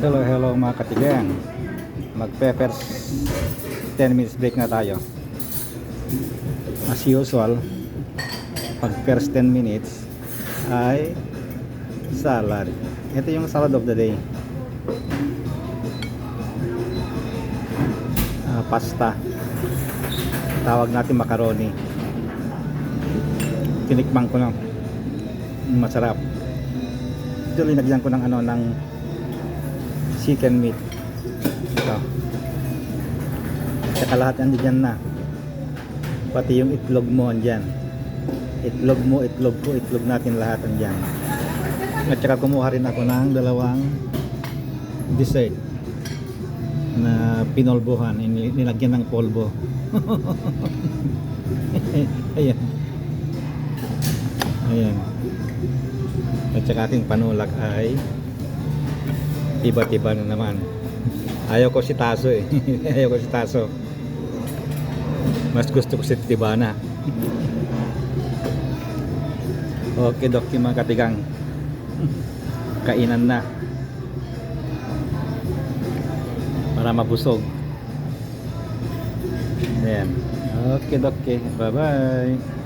Hello, hello mga katigang. Mag-peppers 10 minutes break na tayo. As usual, pag first 10 minutes ay salad. Ito yung salad of the day. Ah, pasta. Tawag natin macaroni. Tinikman ko na. Masarap. Ito linagyan ko ng ano ng chicken meat. Ito. Saka lahat andyan na. Pati yung itlog mo andyan. Itlog mo, itlog ko, itlog natin lahat andyan. At saka kumuha rin ako ng dalawang dessert na pinolbohan, nilagyan ng polvo. Ayan. Ayan. At saka aking panulak ay iba-iba na naman. Ayaw ko si Taso eh. Ayaw ko si Taso. Mas gusto ko si Tibana. okay, Dok, yung mga katigang. Kainan na. Para mabusog. Ayan. Okay, Dok. Bye-bye.